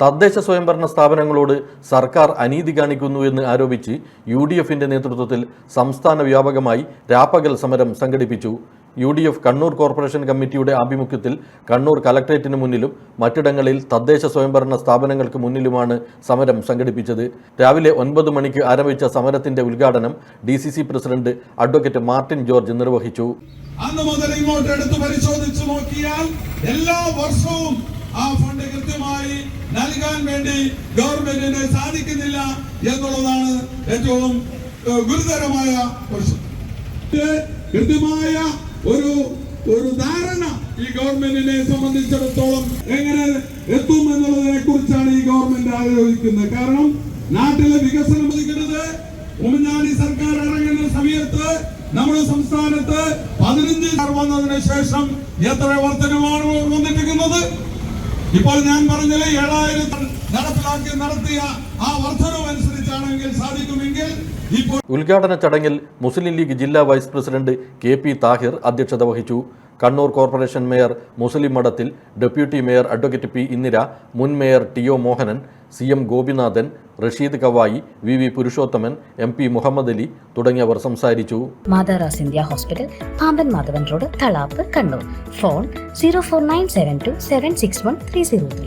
തദ്ദേശ സ്വയംഭരണ സ്ഥാപനങ്ങളോട് സർക്കാർ അനീതി കാണിക്കുന്നു എന്ന് ആരോപിച്ച് യു ഡി എഫിന്റെ നേതൃത്വത്തിൽ സംസ്ഥാന വ്യാപകമായി രാപ്പകൽ സമരം സംഘടിപ്പിച്ചു. U D F Kannur corporation കമ്മിറ്റിയുടെ ആഭിമുഖ്യത്തിൽ കണ്ണൂർ കലക്ട്രേറ്റിന് മുന്നിലും മറ്റിടങ്ങളിൽ തദ്ദേശ സ്വയംഭരണ സ്ഥാപനങ്ങൾക്ക് മുന്നിലുമാണ് സമരം സംഘടിപ്പിച്ചത്. രാവിലെ ഒൻപത് മണിക്ക് ആരംഭിച്ച സമരത്തിന്റെ ഉദ്ഘാടനം D C C president advocate Martin George നിർവഹിച്ചു. അന്ന് മുതൽ ഇങ്ങോട്ട് എടുത്ത് പരിശോധിച്ചു നോക്കിയാൽ എല്ലാ വർഷവും ആ ഫണ്ട് കൃത്യമായി നൽകാൻ വേണ്ടി ഗവൺമെന്റിന് സാധിക്കുന്നില്ല എന്നുള്ളതാണ് ഏറ്റവും ഗുരുതരമായ പ്രശ്നം കൃത്യമായ ഒരു ഒരു ധാരണ ഈ ഗവൺമെന്റിനെ സംബന്ധിച്ചിടത്തോളം എങ്ങനെ എത്തും എന്നുള്ളതിനെ കുറിച്ചാണ് ഈ ഗവൺമെന്റ് ആലോചിക്കുന്നത്. കാരണം നാട്ടിലെ വികസനം ഒതുക്കുന്നത് ഉമ്മൻചാണ്ടി സർക്കാർ ഇറങ്ങുന്ന സമയത്ത് നമ്മുടെ സംസ്ഥാനത്ത് പതിനഞ്ച് വന്നതിന് ശേഷം എത്ര വർധനമാണ് വന്നിരിക്കുന്നത്? ഇപ്പോൾ ഞാൻ പറഞ്ഞത് ഏഴായിരം നടപ്പിലാക്കി നടത്തിയ ആ വർധനവ് അനുസരിച്ചാണെങ്കിൽ സാധിക്കുമെങ്കിൽ ഇപ്പോൾ ഉദ്ഘാടന ചടങ്ങിൽ മുസ്ലിം ലീഗ് ജില്ലാ vice president K P Thahir അധ്യക്ഷത വഹിച്ചു. Kannur corporation mayor Muslim Madathil deputy mayor advocate P Indira മുൻ mayor T O Mohanan C M Gopinathan Rasheed Kavayi V V Purushothaman M P Muhammad Ali തുടങ്ങിയവർ സംസാരിച്ചു. മാതാറാസ് India hospital Pamban Madhavan road Thalap Kannur. Phone zero four nine seven two seven six one three zero three